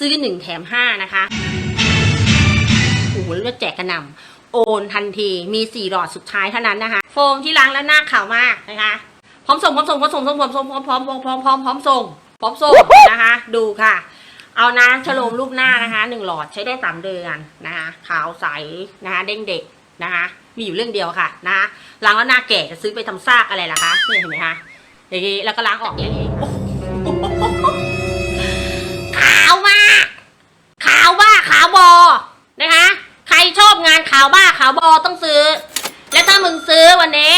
ซื้อ 1 แถม 5 นะคะโอ้โหแล้วแจกกระนำโอนทันทีมี 4 หลอดสุดท้ายเท่านั้นนะคะ โฟมที่ล้างแล้วหน้าขาวมากนะคะ พร้อมส่งพร้อมส่งพร้อมส่งพร้อมส่งพร้อมพร้อมพร้อมพร้อมพร้อมพร้อมส่งพร้อมส่งนะคะ ดูค่ะ เอานะฉโลมรูปหน้านะคะหนึ่งหลอดใช้ได้สามเดือนนะคะขาวใสนะคะเด้งเด็กนะคะมีอยู่เรื่องเดียวค่ะนะคะล้างแล้วหน้าแก่จะซื้อไปทำซากอะไรล่ะคะนี่เห็นไหมคะอย่างนี้แล้วก็ล้างออกอย่างนี้ ขาวบ้าขาวบอต้องซื้อ และถ้ามึงซื้อวันนี้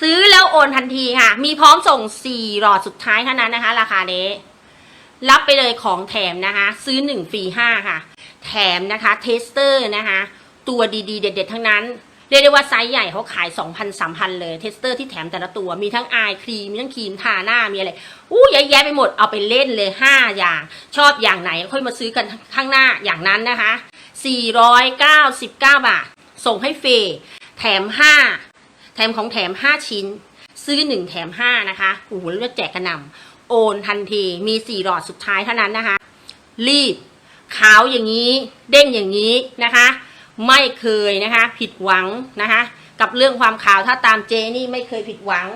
ซื้อแล้วโอนทันทีค่ะ มีพร้อมส่ง4หลอดสุดท้ายเท่านั้นนะคะ ราคานี้ รับไปเลยของแถมนะคะ ซื้อ1ฟรี5ค่ะ แถมนะคะเทสเตอร์นะคะ ตัวดีๆ เด็ด ๆ ทั้งนั้นเรียกได้ว่าไซส์ใหญ่เขาขาย 2,000 3,000 เลย เทสเตอร์ที่แถมแต่ละตัว มีทั้งอายครีม มีทั้งครีมทาหน้า มีอะไร อู้เยอะแยะไปหมด เอาไปเล่นเลย 5 อย่าง ชอบอย่างไหน ค่อยมาซื้อกันข้างหน้าอย่างนั้นนะคะ 499 บาท ส่งให้ฟรีแถม 5 แถมของแถม 5 ชิ้น ซื้อ 1 แถม 5 นะคะโอ้โหแล้วแจกกระนำโอนทันทีมี 4 หลอดสุดท้ายเท่านั้นนะคะ รีบ ขาวอย่างนี้ เด้งอย่างนี้นะคะ ไม่เคยนะคะ ผิดหวังนะคะ กับเรื่องความขาวถ้าตามเจนี่ไม่เคยผิดหวัง